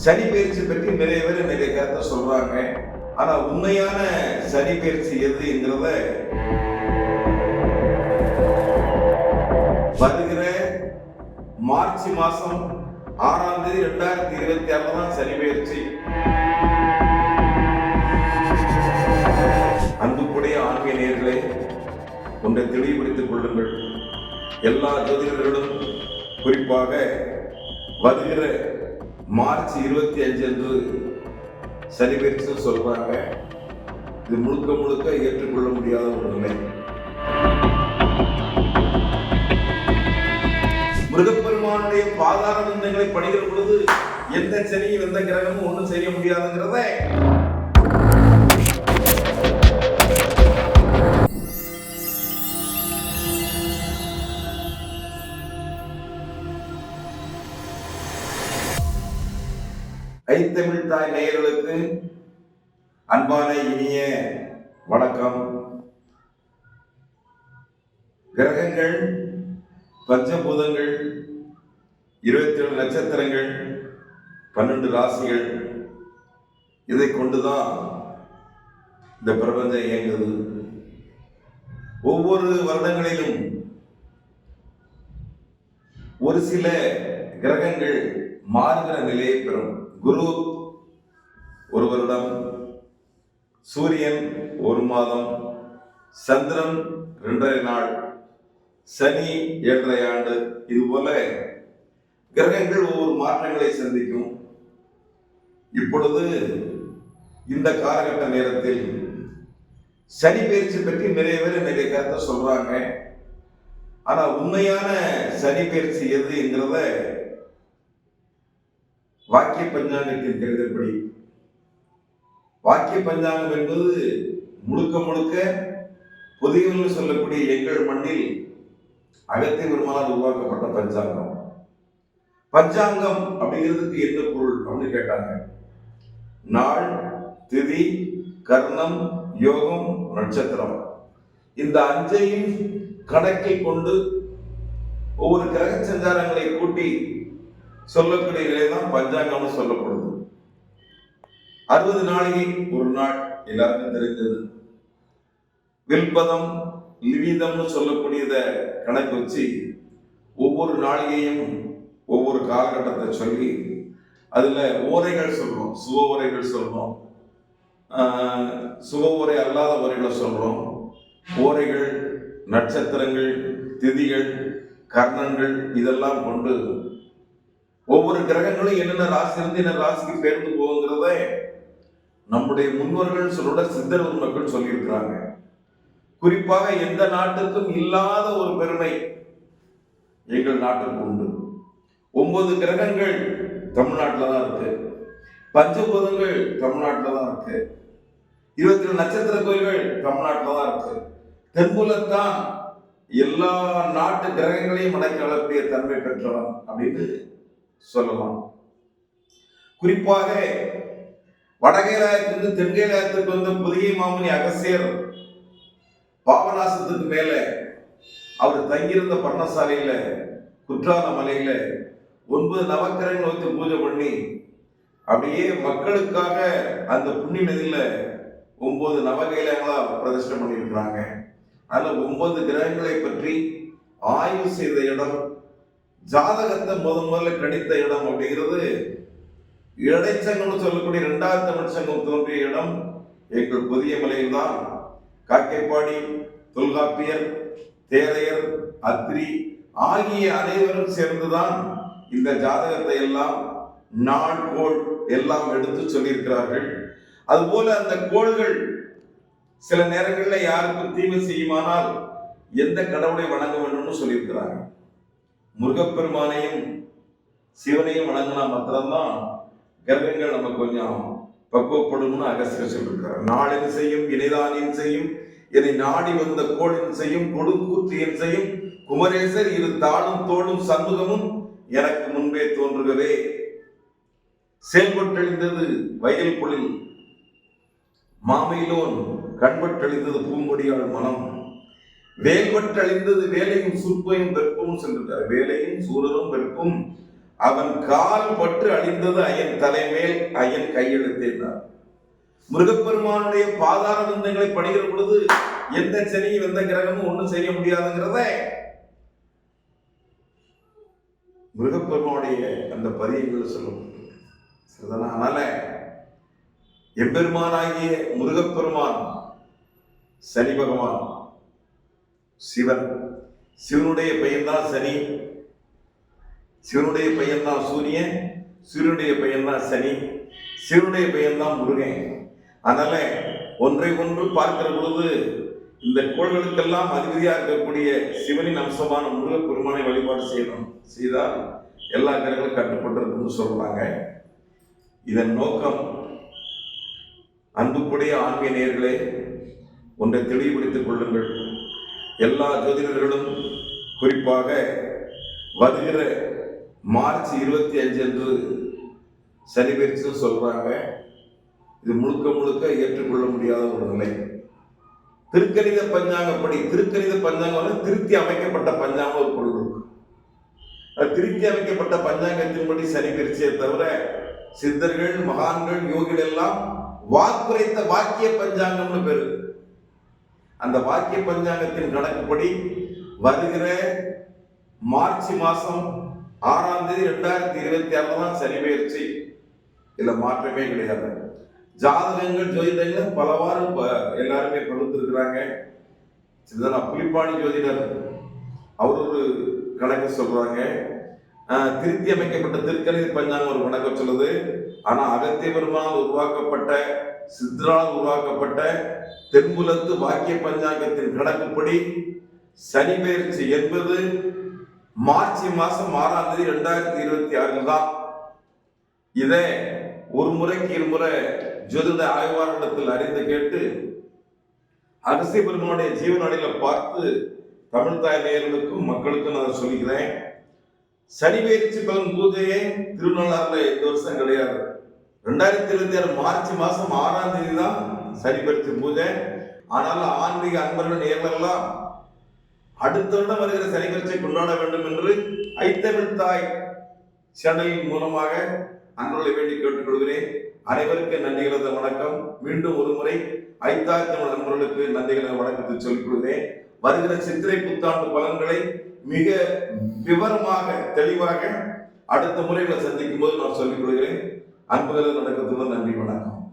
சனி பயிற்சி பற்றி நிறைய பேர் நிறைய கருத்தை சொல்றாங்க. ஆனா உண்மையான சனி பயிற்சி எதுங்கிறத வருகிற மார்ச் மாசம் ஆறாம் தேதி ரெண்டாயிரத்தி இருபத்தி ஆறுல தான் சனி பயிற்சி அன்புக்குடைய ஆன்மீக நேர்களை ஒன்றை தெளிவுபடுத்திக் கொள்ளுங்கள். எல்லா ஜோதிடர்களும் குறிப்பாக வருகிற மார்ச் இருபத்தி அஞ்சு என்று சனி சொல்றாங்க இது முழுக்க முழுக்க ஏற்றுக்கொள்ள முடியாத ஒரு நிலை. முருகப்பெருமானுடைய பாதார விந்தங்களை பணிகள் பொழுது எந்த சனியும் எந்த கிரகமும் ஒன்றும் செய்ய முடியாதுங்கிறத கைத்தமிழ் தாய் நேயர்களுக்கு அன்பான இனிய வணக்கம். கிரகங்கள் பஞ்சபூதங்கள் இருபத்தி ஏழு நட்சத்திரங்கள் பன்னெண்டு ராசிகள் இதை கொண்டுதான் இந்த பிரபஞ்சம் இயங்குது. ஒவ்வொரு வருடங்களிலும் ஒரு சில கிரகங்கள் மாறுகிற நிலையை பெறும். குரு ஒரு வருடம் சூரியன் ஒரு மாதம் சந்திரன் ரெண்டரை நாள் சனி ஏழரை ஆண்டு. இது போல கிரகங்கள் ஒவ்வொரு மாற்றங்களை சந்திக்கும். இப்பொழுது இந்த காலகட்ட நேரத்தில் சனி பயிற்சி பற்றி நிறைய பேர் நிறைய கருத்தை சொல்றாங்க. ஆனா உண்மையான சனி பயிற்சி எதுங்கிறத வாக்கிய பஞ்சாங்கத்தின் தேர்தல்படி வாக்கிய பஞ்சாங்கம் என்பது முழுக்க முழுக்க பொதுவில் சொல்லக்கூடிய எங்கள் மண்ணில் அகத்தை பெருமானால் உருவாக்கப்பட்ட பஞ்சாங்கம். பஞ்சாங்கம் அப்படிங்கிறதுக்கு என்ன பொருள் அப்படின்னு கேட்டாங்க. நாள் திதி கர்ணம் யோகம் நட்சத்திரம். இந்த அஞ்சையும் கணக்கில் கொண்டு ஒவ்வொரு கிரக சஞ்சாரங்களை கூட்டி சொல்லக்கூடிய நிலை தான் பஞ்சாங்கம்னு சொல்லப்படுது. அறுபது நாளைக்கு ஒரு நாள் எல்லாருக்கும் தெரிஞ்சது. வில்பதம் லிவிதம்னு சொல்லக்கூடியத கணக்கு வச்சு ஒவ்வொரு நாளிகையும் ஒவ்வொரு காலகட்டத்தை சொல்லி அதுல ஓரைகள் சொல்றோம் சுப உரைகள் சொல்றோம். ஆஹ், சுப அல்லாத உரைகளை சொல்றோம். ஓரைகள் நட்சத்திரங்கள் திதிகள் கர்ணங்கள் இதெல்லாம் கொண்டு ஒவ்வொரு கிரகங்களும் என்னென்ன ராசி இருந்து என்ன ராசிக்கு பேர்ந்து போகுங்கிறத நம்முடைய முன்னோர்கள் சொல்லோட சித்தர் மக்கள் சொல்லியிருக்கிறாங்க. குறிப்பாக எந்த நாட்டுக்கும் இல்லாத ஒரு பெருமை எங்கள் நாட்டுக்கு உண்டு. ஒன்பது கிரகங்கள் தமிழ்நாட்டில் தான் இருக்கு. பஞ்சபூதங்கள் தமிழ்நாட்டில் தான் இருக்கு. இருபத்தி ரெண்டு நட்சத்திர கோயில்கள் தமிழ்நாட்டில் தான் இருக்கு. தென்புலத்தான் எல்லா நாட்டு கிரகங்களையும் அடக்கக்கூடிய தன்மை பெற்றவன் அப்படின்னு சொல்லலாம் குறிப்பாக வடகேலாயத்திலிருந்து தென்கேலாயத்துக்கு வந்த புதிய மாமணி அகசியர் பாபநாசத்துக்கு மேல அவர் தங்கியிருந்த பர்ணசாலையில குற்றால மலையில ஒன்பது நவக்கரங்கள் வைத்து பூஜை பண்ணி அப்படியே மக்களுக்காக அந்த புண்ணிய நதியில ஒன்பது நவகைலங்களா பிரதிஷ்டம் பண்ணியிருக்கிறாங்க. அதில் ஒன்பது கிரகங்களை பற்றி ஆய்வு செய்த இடம் ஜாதகத்தை முத முதல்ல கணித்த இடம் அப்படிங்கிறது இடைச்சங்கம்னு சொல்லக்கூடிய இரண்டாவது தமிழ் சங்கம் தோன்றிய இடம் எங்கள் புதிய மலையில் தான் காக்கைப்பாடி தொல்காப்பியர் தேரையர் அத்ரி ஆகிய அனைவரும் சேர்ந்துதான் இந்த ஜாதகத்தை எல்லாம் நாள் கோள் எல்லாம் எடுத்து சொல்லியிருக்கிறார்கள். அதுபோல அந்த கோள்கள் சில நேரங்களில் யாருக்கும் தீமை செய்யுமானால் எந்த கடவுளை வணங்க வேண்டும்னு சொல்லியிருக்கிறாங்க முருகப்பெருமானையும் சிவனையும் வணங்கினா மாத்திரம்தான் கிரகங்கள் நம்ம கொஞ்சம் பக்குவப்படும்னு அகஸ்தியர் சொல்லியிருக்கிறார் நாளின் செய்யும் இணைதானின் செய்யும் இதை நாடி வந்த கோளின் செய்யும் கொடுக்கூற்றியன் செய்யும் குமரேசர் இரு தாளும் தோளும் சண்முகமும் எனக்கு முன்பே தோன்றுகவே. செயல்பட்டழிந்தது வயல் பொழில் மாமையிலோன் கண்பட்டழிந்தது பூங்கொடியால் மனம். வேல்பட்டழிந்தது வேலையும் சுற்பையும் வெப்பமும் சென்றிருக்கார் வேலையும் சூழலும் வெப்பும். அவன் கால் பற்று அழிந்தது அயன் தலைமேல் அயன் கையெழுத்தினார். முருகப்பெருமானுடைய பாதார விந்தங்களை பணிகிற பொழுது எந்த சனியும் எந்த கிரகமும் ஒண்ணும் செய்ய முடியாதுங்கிறத. முருகப்பெருமானுடைய அந்த பதியங்களை சொல்லும் அதனால எம்பெருமானாகிய முருகப்பெருமான் சனி பகவான் சிவன். சிவனுடைய பையன்தான் சனி. சிவனுடைய பையன்தான் சூரியன். சிவனுடைய பையன்தான் சனி. சிவனுடைய பையன்தான் முருகன். அதனால ஒன்றை ஒன்று பார்க்கிற பொழுது இந்த கோள்களுக்கெல்லாம் அதிபதியாக இருக்கக்கூடிய சிவனின் அம்சமான முருகப்பெருமானை வழிபாடு செய்யணும் செய்தால் எல்லா கிரகங்களும் கட்டுப்பட்டிருக்குன்னு சொல்றாங்க. இதன் நோக்கம் அன்புக்குடைய ஆன்மீக நேர்களே ஒன்றை தெளிவுபடுத்திக் கொள்ளுங்கள். எல்லா ஜோதிடர்களும் குறிப்பாக வருகிற மார்ச் இருபத்தி அஞ்சு அன்று சனி பயிற்சின்னு சொல்றாங்க. இது முழுக்க முழுக்க ஏற்றுக்கொள்ள முடியாத ஒரு நிலை. திருக்கணித பஞ்சாங்கப்படி திருக்கணித பஞ்சாங்கம் திருத்தி அமைக்கப்பட்ட பஞ்சாங்கம் ஒரு பொருள் இருக்கு. திருத்தி அமைக்கப்பட்ட பஞ்சாங்கத்தின்படி சனி பயிற்சியை தவிர சித்தர்கள் மகான்கள் யோகிகள் எல்லாம் வாக்குரைத்த வாக்கிய பஞ்சாங்கம்னு பேரு. அந்த வாக்கிய பஞ்சாங்கத்தின் கணக்குப்படி வருகிற மார்ச் மாசம் ஆறாம் தேதி ரெண்டாயிரத்தி இருபத்தி ஆறுல தான் சனி பயிற்சி. இல்லை மாற்றமே கிடையாது. ஜாதகங்கள் ஜோதிடங்கள் பலவாறு எல்லாருமே கொடுத்துருக்குறாங்க. இதுதான் புலிப்பாணி ஜோதிடர். அவர் ஒரு கணக்கு சொல்றாங்க. திருத்தி அமைக்கப்பட்ட திருக்கணித பஞ்சாங்கம் ஒரு கணக்கு சொல்லுது. ஆனால் அகத்திய பெருமானால் உருவாக்கப்பட்ட சித்தரால் உருவாக்கப்பட்ட தென்புலத்து வாக்கிய பஞ்சாங்கத்தின் கணக்குப்படி சனி பயிற்சி என்பது மார்ச் மாசம் ஆறாம் தேதி ரெண்டாயிரத்தி இருபத்தி ஆறில் தான். இதை ஒரு முறைக்கு இருமுறை ஜோதிட ஆய்வாளரிடத்தில் அறிந்து கேட்டு அரிசி பெருமனுடைய ஜீவனடியில பார்த்து தமிழ் தாய் நேயர்களுக்கும் மக்களுக்கும் நான் சொல்லிக்கிறேன் சனி பயிற்சி பலன் பூஜையே திருநள்ளாறுல இந்த வருஷம் கிடையாது. ரெண்டாயிரத்தி இருபத்தி ஆறு மார்ச் மாசம் ஆறாம் தேதி தான் சனி பூஜை. ஆனாலும் ஆன்மீக அன்பர்கள் நேர்களெல்லாம் அடுத்த வருடம் வருகிற சனி கொண்டாட வேண்டும் என்று ஐத்தமிழ் தாய் சேனலின் மூலமாக அன்பர்களை வேண்டி கேட்டுக்கொள்கிறேன். அனைவருக்கும் நன்றிகளது வணக்கம். மீண்டும் ஒரு முறை ஐத்தாய் நண்பர்களுக்கு நன்றிகளை வணக்கத்தை சொல்லிக் கொள்கிறேன் வருகிற சித்திரை புத்தாண்டு பலன்களை மிக விவரமாக தெளிவாக அடுத்த முறைகளை சந்திக்கும் போது நான் சொல்லிக் கொள்கிறேன். அன்புகளில் நடக்கிறதுக்கு நன்றி வணக்கம்.